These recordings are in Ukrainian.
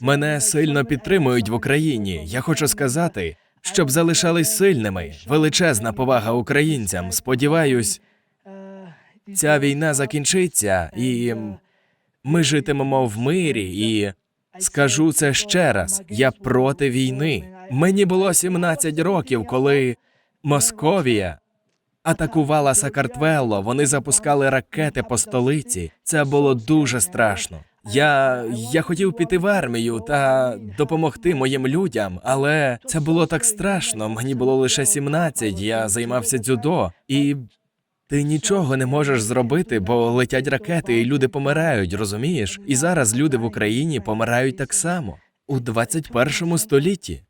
Мене сильно підтримують в Україні. Я хочу сказати, щоб залишались сильними. Величезна повага українцям. Сподіваюсь, ця війна закінчиться і ми житимемо в мирі. І скажу це ще раз: я проти війни. Мені було 17 років, коли Московія атакувала Сакартвело. Вони запускали ракети по столиці. Це було дуже страшно. Я, я хотів піти в армію та допомогти моїм людям, але це було так страшно. Мені було лише 17, я займався дзюдо, і ти нічого не можеш зробити, бо летять ракети, і люди помирають, розумієш? І зараз люди в Україні помирають так само у 21 столітті.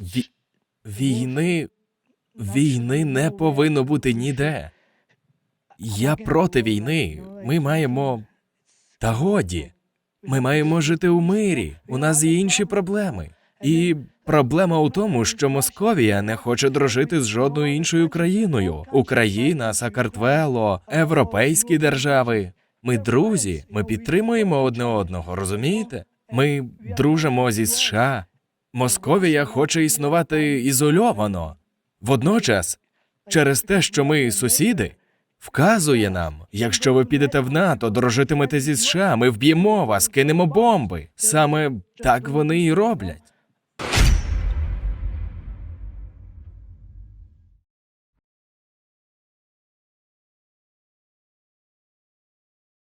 Ві... Війни. Війни не повинно бути ніде. Я проти війни. Ми маємо. Та годі. Ми маємо жити у мирі. У нас є інші проблеми. І проблема у тому, що Московія не хоче дружити з жодною іншою країною. Україна, Сакартвело, європейські держави. Ми друзі, ми підтримуємо одне одного, розумієте? Ми дружимо зі США. Московія хоче існувати ізольовано. Водночас, через те, що ми сусіди, вказує нам, якщо ви підете в НАТО, дорожитимете зі США, ми вб'ємо вас, кинемо бомби. Саме так вони і роблять.